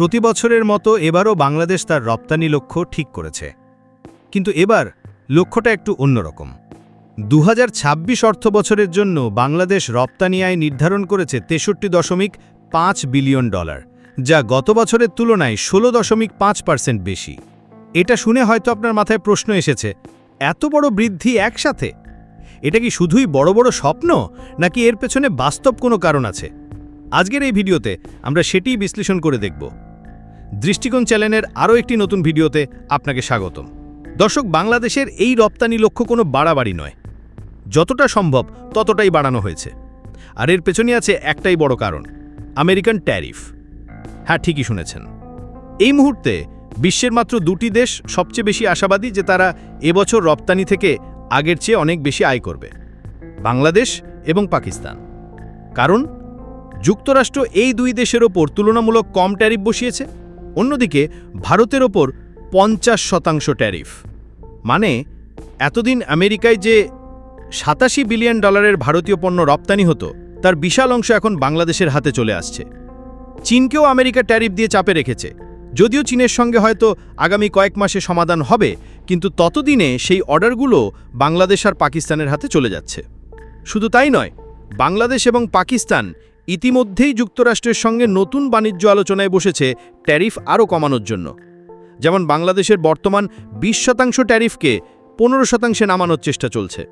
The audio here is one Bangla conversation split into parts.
প্রতি বছরের মতো এবারও বাংলাদেশ তার রপ্তানি লক্ষ্য ঠিক করেছে। কিন্তু এবার লক্ষ্যটা একটু অন্যরকম। দু হাজার অর্থ বছরের জন্য বাংলাদেশ রপ্তানি আয় নির্ধারণ করেছে তেষট্টি দশমিক পাঁচ বিলিয়ন ডলার, যা গত বছরের তুলনায় ষোলো দশমিক পাঁচ পার্সেন্ট বেশি। এটা শুনে হয়তো আপনার মাথায় প্রশ্ন এসেছে, এত বড় বৃদ্ধি একসাথে? এটা কি শুধুই বড় বড় স্বপ্ন, নাকি এর পেছনে বাস্তব কোনো কারণ আছে? আজকের এই ভিডিওতে আমরা সেটিই বিশ্লেষণ করে দেখব। দৃষ্টিকোণ চ্যানেলের আরও একটি নতুন ভিডিওতে আপনাকে স্বাগতম। দর্শক, বাংলাদেশের এই রপ্তানি লক্ষ্য কোনো বাড়াবাড়ি নয়। যতটা সম্ভব ততটাই বাড়ানো হয়েছে। আর এর পেছনে আছে একটাই বড় কারণ, আমেরিকান ট্যারিফ। হ্যাঁ ঠিকই শুনেছেন। এই মুহূর্তে বিশ্বের মাত্র দুটি দেশ সবচেয়ে বেশি আশাবাদী যে তারা এবছর রপ্তানি থেকে আগের চেয়ে অনেক বেশি আয় করবে, বাংলাদেশ এবং পাকিস্তান। কারণ যুক্তরাষ্ট্র এই দুই দেশের ওপর তুলনামূলক কম ট্যারিফ বসিয়েছে। অন্যদিকে, ভারতের ওপর পঞ্চাশ শতাংশ ট্যারিফ। মানে এতদিন আমেরিকায় যে সাতাশি বিলিয়ন ডলারের ভারতীয় পণ্য রপ্তানি হতো, তার বিশাল অংশ এখন বাংলাদেশের হাতে চলে আসছে। চীনকেও আমেরিকা ট্যারিফ দিয়ে চাপে রেখেছে। যদিও চীনের সঙ্গে হয়তো আগামী কয়েক মাসে সমাধান হবে, কিন্তু ততদিনে সেই অর্ডারগুলো বাংলাদেশ আর পাকিস্তানের হাতে চলে যাচ্ছে। শুধু তাই নয়, বাংলাদেশ এবং পাকিস্তান ইতিমধ্যেই যুক্তরাষ্ট্রের সঙ্গে নতুন বাণিজ্য আলোচনায় বসেছে ট্যারিফ আরও কমানোর জন্য। যেমন বাংলাদেশের বর্তমান বিশ শতাংশ ট্যারিফকে পনেরো শতাংশে নামানোর চেষ্টা চলছে।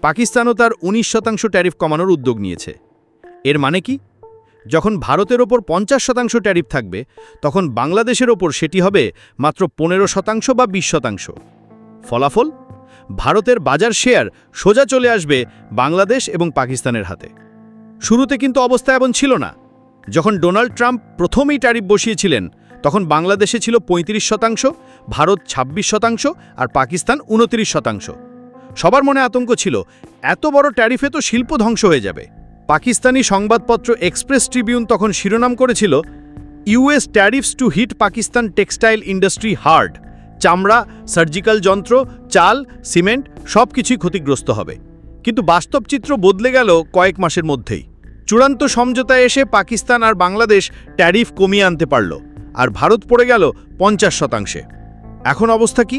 পাকিস্তানও তার ১৯ শতাংশ ট্যারিফ কমানোর উদ্যোগ নিয়েছে। এর মানে কি? যখন ভারতের ওপর পঞ্চাশ শতাংশ ট্যারিফ থাকবে, তখন বাংলাদেশের ওপর সেটি হবে মাত্র পনেরো শতাংশ বা বিশ শতাংশ। ফলাফল? ভারতের বাজার শেয়ার সোজা চলে আসবে বাংলাদেশ এবং পাকিস্তানের হাতে। শুরুতে কিন্তু অবস্থা এমন ছিল না। যখন ডোনাল্ড ট্রাম্প প্রথমেই ট্যারিফ বসিয়েছিলেন, তখন বাংলাদেশে ছিল ৩৫ শতাংশ, ভারত ২৬ শতাংশ আর পাকিস্তান উনত্রিশ শতাংশ। সবার মনে আতঙ্ক ছিল, এত বড় ট্যারিফে তো শিল্প ধ্বংস হয়ে যাবে। পাকিস্তানি সংবাদপত্র এক্সপ্রেস ট্রিবিউন তখন শিরোনাম করেছিল US tariffs to hit Pakistan textile industry hard. চামড়া, সার্জিক্যাল যন্ত্র, চাল, সিমেন্ট সব কিছুই ক্ষতিগ্রস্ত হবে। কিন্তু বাস্তব চিত্র বদলে গেল কয়েক মাসের মধ্যেই। চূড়ান্ত সমঝোতায় এসে পাকিস্তান আর বাংলাদেশ ট্যারিফ কমিয়ে আনতে পারল, আর ভারত পড়ে গেল পঞ্চাশ শতাংশে। এখন অবস্থা কি?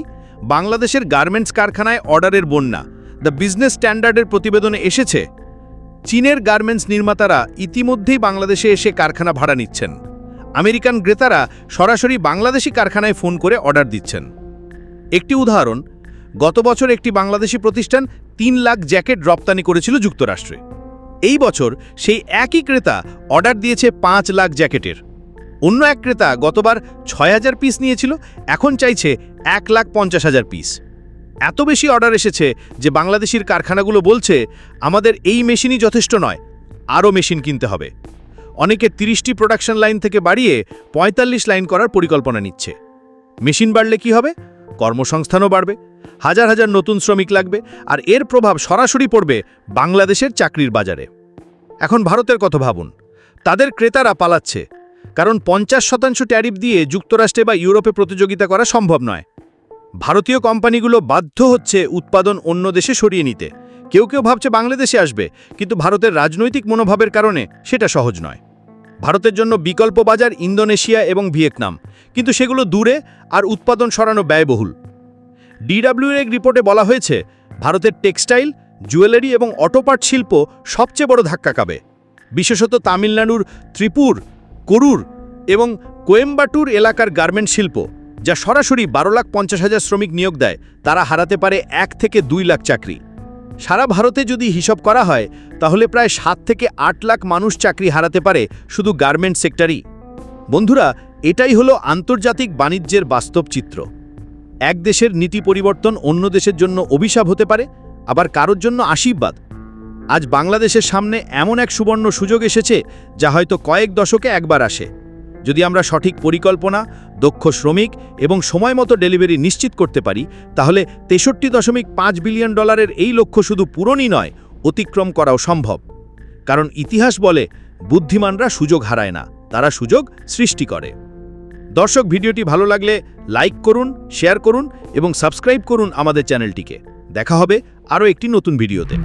বাংলাদেশের গার্মেন্টস কারখানায় অর্ডারের বন্যা, দ্য বিজনেস স্ট্যান্ডার্ডের প্রতিবেদনে এসেছে। চীনের গার্মেন্টস নির্মাতারা ইতিমধ্যেই বাংলাদেশে এসে কারখানা ভাড়া নিচ্ছেন। আমেরিকান ক্রেতারা সরাসরি বাংলাদেশি কারখানায় ফোন করে অর্ডার দিচ্ছেন। একটি উদাহরণ, গত বছর একটি বাংলাদেশি প্রতিষ্ঠান তিন লাখ জ্যাকেট রপ্তানি করেছিল যুক্তরাষ্ট্রে। এই বছর সেই একই ক্রেতা অর্ডার দিয়েছে পাঁচ লাখ জ্যাকেটের। অন্য এক ক্রেতা গতবার ছয় হাজার পিস নিয়েছিল, এখন চাইছে এক লাখ পঞ্চাশ হাজার পিস। এত বেশি অর্ডার এসেছে যে বাংলাদেশির কারখানাগুলো বলছে, আমাদের এই মেশিনই যথেষ্ট নয়, আরও মেশিন কিনতে হবে। অনেকে তিরিশটি প্রোডাকশন লাইন থেকে বাড়িয়ে ৪৫ লাইন করার পরিকল্পনা নিচ্ছে। মেশিন বাড়লে কি হবে? কর্মসংস্থানও বাড়বে। হাজার হাজার নতুন শ্রমিক লাগবে আর এর প্রভাব সরাসরি পড়বে বাংলাদেশের চাকরির বাজারে। এখন ভারতের কথা ভাবুন। তাদের ক্রেতারা পালাচ্ছে। কারণ পঞ্চাশ শতাংশ ট্যারিফ দিয়ে যুক্তরাষ্ট্রে বা ইউরোপে প্রতিযোগিতা করা সম্ভব নয়। ভারতীয় কোম্পানিগুলো বাধ্য হচ্ছে উৎপাদন অন্য দেশে সরিয়ে নিতে। কেউ কেউ ভাবছে বাংলাদেশে আসবে, কিন্তু ভারতের রাজনৈতিক মনোভাবের কারণে সেটা সহজ নয়। ভারতের জন্য বিকল্প বাজার ইন্দোনেশিয়া এবং ভিয়েতনাম। কিন্তু সেগুলো দূরে আর উৎপাদন সরানো ব্যয়বহুল। ডিডাব্লিউর এক রিপোর্টে বলা হয়েছে, ভারতের টেক্সটাইল, জুয়েলারি এবং অটোপার্ট শিল্প সবচেয়ে বড় ধাক্কা খাবে। বিশেষত তামিলনাড়ুর ত্রিপুর, করুর এবং কোয়েম্বাটুর এলাকার গার্মেন্ট শিল্প, যা সরাসরি বারো লাখ পঞ্চাশ হাজার শ্রমিক নিয়োগ দেয়, তারা হারাতে পারে এক থেকে দুই লাখ চাকরি। সারা ভারতে যদি হিসাব করা হয়, তাহলে প্রায় সাত থেকে আট লাখ মানুষ চাকরি হারাতে পারে শুধু গার্মেন্ট সেক্টরই। বন্ধুরা, এটাই হলো আন্তর্জাতিক বাণিজ্যের বাস্তব চিত্র। এক দেশের নীতি পরিবর্তন অন্য দেশের জন্য অভিশাপ হতে পারে, আবার কারোর জন্য আশীর্বাদ। আজ বাংলাদেশের সামনে এমন এক সুবর্ণ সুযোগ এসেছে, যা হয়তো কয়েক দশকে একবার আসে। যদি আমরা সঠিক পরিকল্পনা, দক্ষ শ্রমিক এবং সময় মতো ডেলিভারি নিশ্চিত করতে পারি, তাহলে তেষট্টি দশমিক পাঁচ বিলিয়ন ডলারের এই লক্ষ্য শুধু পূরণই নয়, অতিক্রম করাও সম্ভব। কারণ ইতিহাস বলে, বুদ্ধিমানরা সুযোগ হারায় না, তারা সুযোগ সৃষ্টি করে। দর্শক, ভিডিওটি ভালো লাগলে লাইক করুন, শেয়ার করুন এবং সাবস্ক্রাইব করুন আমাদের চ্যানেলটিকে। দেখা হবে আরও একটি নতুন ভিডিওতে।